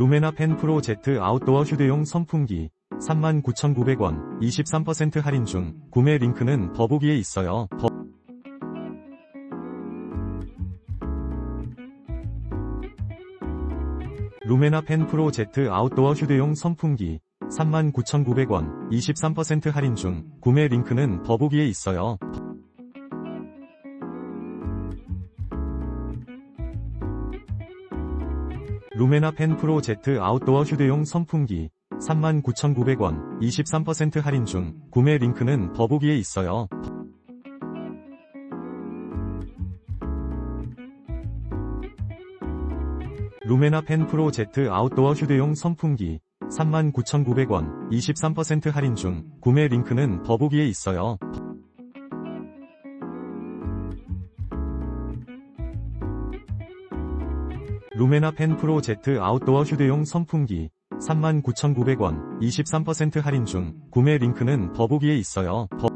루메나 펜 프로 Z 아웃도어 휴대용 선풍기 39,900원 23% 할인 중 구매 링크는 더보기에 있어요. 더- 루메나 펜 프로 Z 아웃도어 휴대용 선풍기 39,900원 23% 할인 중 구매 링크는 더보기에 있어요. 루메나 펜 프로 Z 아웃도어 휴대용 선풍기 39,900원 23% 할인 중 구매 링크는 더보기에 있어요. 루메나 펜 프로 Z 아웃도어 휴대용 선풍기 39,900원 23% 할인 중 구매 링크는 더보기에 있어요. 루메나 펜 프로 Z 아웃도어 휴대용 선풍기 39,900원 23% 할인 중 구매 링크는 더보기에 있어요. 더-